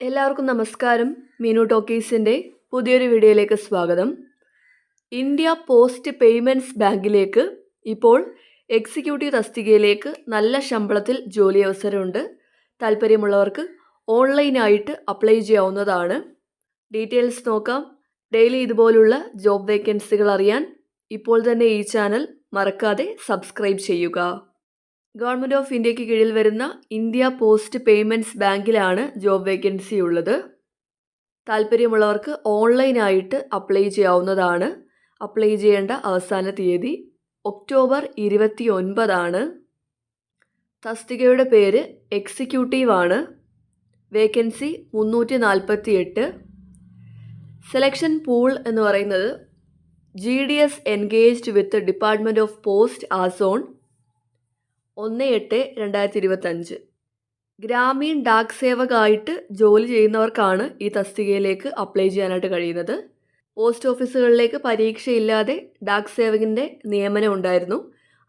എല്ലാവർക്കും നമസ്കാരം. മീനു ടോക്കീസിന്റെ പുതിയൊരു വീഡിയോയിലേക്ക് സ്വാഗതം. ഇന്ത്യ പോസ്റ്റ് പേയ്മെന്റ്സ് ബാങ്കിലേക്ക് ഇപ്പോൾ എക്സിക്യൂട്ടീവ് തസ്തികയിലേക്ക് നല്ല ശമ്പളത്തിൽ ജോലി അവസരമുണ്ട്. താല്പര്യമുള്ളവർക്ക് ഓൺലൈനായിട്ട് അപ്ലൈ ചെയ്യാവുന്നതാണ്. ഡീറ്റെയിൽസ് നോക്കാം. ഡെയിലി ഇതുപോലുള്ള ജോബ് വേക്കൻസികൾ അറിയാൻ ഇപ്പോൾ തന്നെ ഈ ചാനൽ മറക്കാതെ സബ്സ്ക്രൈബ് ചെയ്യുക. ഗവൺമെന്റ് ഓഫ് ഇന്ത്യയ്ക്ക് കീഴിൽ വരുന്ന ഇന്ത്യ പോസ്റ്റ് പേയ്മെന്റ്സ് ബാങ്കിലാണ് ജോബ് വേക്കൻസി ഉള്ളത്. താല്പര്യമുള്ളവർക്ക് ഓൺലൈനായിട്ട് അപ്ലൈ ചെയ്യാവുന്നതാണ്. അപ്ലൈ ചെയ്യേണ്ട അവസാന തീയതി ഒക്ടോബർ ഇരുപത്തി ഒൻപതാണ് തസ്തികയുടെ പേര് എക്സിക്യൂട്ടീവ് ആണ്. വേക്കൻസി മുന്നൂറ്റി നാൽപ്പത്തി എട്ട് സെലക്ഷൻ പൂൾ എന്ന് പറയുന്നത് G D S engaged with department of post as on ഒന്ന് എട്ട് രണ്ടായിരത്തി ഇരുപത്തഞ്ച് ഗ്രാമീൺ ഡാക് സേവകായിട്ട് ജോലി ചെയ്യുന്നവർക്കാണ് ഈ തസ്തികയിലേക്ക് അപ്ലൈ ചെയ്യാനായിട്ട് കഴിയുന്നത്. പോസ്റ്റ് ഓഫീസുകളിലേക്ക് പരീക്ഷയില്ലാതെ ഡാക് സേവകിന്റെ നിയമനം ഉണ്ടായിരുന്നു.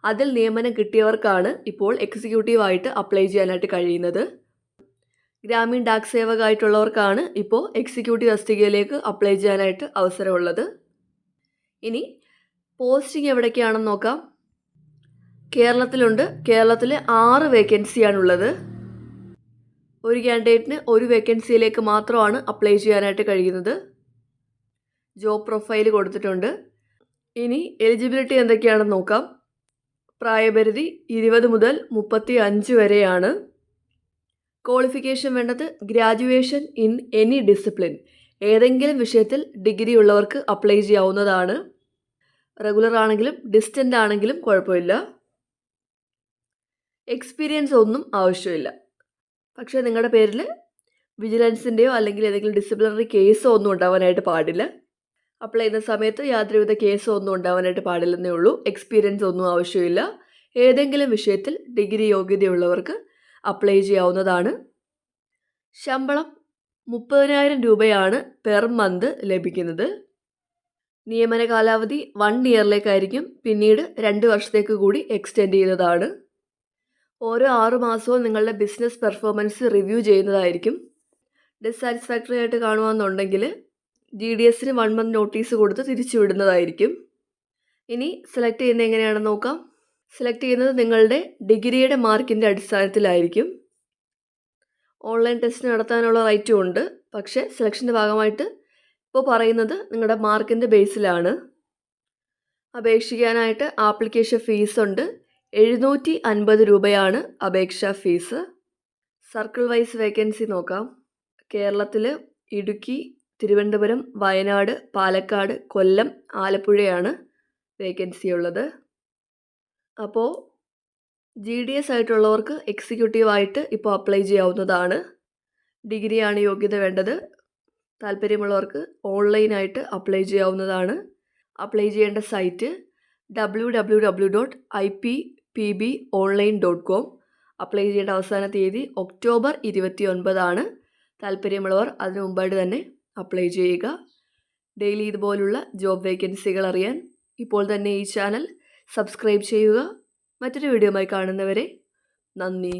അതിൽ നിയമനം കിട്ടിയവർക്കാണ് ഇപ്പോൾ എക്സിക്യൂട്ടീവായിട്ട് അപ്ലൈ ചെയ്യാനായിട്ട് കഴിയുന്നത്. ഗ്രാമീൺ ഡാക് സേവകായിട്ടുള്ളവർക്കാണ് ഇപ്പോൾ എക്സിക്യൂട്ടീവ് തസ്തികയിലേക്ക് അപ്ലൈ ചെയ്യാനായിട്ട് അവസരമുള്ളത്. ഇനി പോസ്റ്റിംഗ് എവിടേക്കാണെന്ന് നോക്കാം. കേരളത്തിലുണ്ട്. കേരളത്തിൽ ആറ് വേക്കൻസിയാണുള്ളത്. ഒരു ക്യാൻഡിഡേറ്റിന് ഒരു വേക്കൻസിയിലേക്ക് മാത്രമാണ് അപ്ലൈ ചെയ്യാനായിട്ട് കഴിയുന്നത്. ജോബ് പ്രൊഫൈൽ കൊടുത്തിട്ടുണ്ട്. ഇനി എലിജിബിലിറ്റി എന്തൊക്കെയാണെന്ന് നോക്കാം. പ്രായപരിധി ഇരുപത് മുതൽ മുപ്പത്തി അഞ്ച് വരെയാണ്. ക്വാളിഫിക്കേഷൻ വേണ്ടത് ഗ്രാജുവേഷൻ ഇൻ എനി ഡിസിപ്ലിൻ. ഏതെങ്കിലും വിഷയത്തിൽ ഡിഗ്രി ഉള്ളവർക്ക് അപ്ലൈ ചെയ്യാവുന്നതാണ്. റെഗുലർ ആണെങ്കിലും ഡിസ്റ്റന്റ് ആണെങ്കിലും കുഴപ്പമില്ല. എക്സ്പീരിയൻസ് ഒന്നും ആവശ്യമില്ല. പക്ഷേ നിങ്ങളുടെ പേരിൽ വിജിലൻസിന്റെയോ അല്ലെങ്കിൽ ഏതെങ്കിലും ഡിസിപ്ലിനറി കേസോ ഒന്നും ഉണ്ടാവാനായിട്ട് പാടില്ല. അപ്ലൈ ചെയ്യുന്ന സമയത്ത് യാതൊരുവിധ കേസോ ഒന്നും ഉണ്ടാവാനായിട്ട് പാടില്ലെന്നേ ഉള്ളൂ. എക്സ്പീരിയൻസ് ഒന്നും ആവശ്യമില്ല. ഏതെങ്കിലും വിഷയത്തിൽ ഡിഗ്രി യോഗ്യതയുള്ളവർക്ക് അപ്ലൈ ചെയ്യാവുന്നതാണ്. ശമ്പളം മുപ്പതിനായിരം രൂപയാണ് പെർ മന്ത് ലഭിക്കുന്നത്. നിയമന കാലാവധി വൺ ഇയറിലേക്കായിരിക്കും പിന്നീട് രണ്ട് വർഷത്തേക്ക് കൂടി എക്സ്റ്റെൻഡ് ചെയ്യുന്നതാണ്. ഓരോ ആറു മാസവും നിങ്ങളുടെ ബിസിനസ് പെർഫോമൻസ് റിവ്യൂ ചെയ്യുന്നതായിരിക്കും. ഡിസാറ്റിസ്ഫാക്ടറി ആയിട്ട് കാണുവാന്നുണ്ടെങ്കിൽ ജി ഡി എസിന് വൺ മന്ത് നോട്ടീസ് കൊടുത്ത് തിരിച്ചുവിടുന്നതായിരിക്കും ഇനി സെലക്ട് ചെയ്യുന്നത് എങ്ങനെയാണെന്ന് നോക്കാം. സെലക്ട് ചെയ്യുന്നത് നിങ്ങളുടെ ഡിഗ്രിയുടെ മാർക്കിന്റെ അടിസ്ഥാനത്തിലായിരിക്കും. ഓൺലൈൻ ടെസ്റ്റ് നടത്താനുള്ള റൈറ്റും ഉണ്ട്. പക്ഷേ സെലക്ഷന്റെ ഭാഗമായിട്ട് ഇപ്പോൾ പറയുന്നത് നിങ്ങളുടെ മാർക്കിന്റെ ബേസിലാണ് അപേക്ഷിക്കാനായിട്ട് ആപ്ലിക്കേഷൻ ഫീസ് ഉണ്ട്. എഴുന്നൂറ്റി അൻപത് രൂപയാണ് അപേക്ഷാ ഫീസ്. സർക്കിൾ വൈസ് വേക്കൻസി നോക്കാം. കേരളത്തിൽ ഇടുക്കി തിരുവനന്തപുരം വയനാട് പാലക്കാട് കൊല്ലം ആലപ്പുഴയാണ് വേക്കൻസി ഉള്ളത്. അപ്പോൾ ജി ഡി എസ് ആയിട്ടുള്ളവർക്ക് എക്സിക്യൂട്ടീവായിട്ട് ഇപ്പോൾ അപ്ലൈ ചെയ്യാവുന്നതാണ്. ഡിഗ്രിയാണ് യോഗ്യത വേണ്ടത്. താല്പര്യമുള്ളവർക്ക് ഓൺലൈനായിട്ട് അപ്ലൈ ചെയ്യാവുന്നതാണ്. അപ്ലൈ ചെയ്യേണ്ട site W W W dot I P P B online dot com apply ചെയ്യേണ്ട അവസാന തീയതി ഒക്ടോബർ ഇരുപത്തി ഒൻപതാണ് താല്പര്യമുള്ളവർ അതിനു മുമ്പായിട്ട് തന്നെ അപ്ലൈ ചെയ്യുക. ഡെയിലി ഇതുപോലുള്ള ജോബ് വേക്കൻസികൾ അറിയാൻ ഇപ്പോൾ തന്നെ ഈ ചാനൽ സബ്സ്ക്രൈബ് ചെയ്യുക. മറ്റൊരു വീഡിയോയുമായി കാണുന്നവരെ നന്ദി.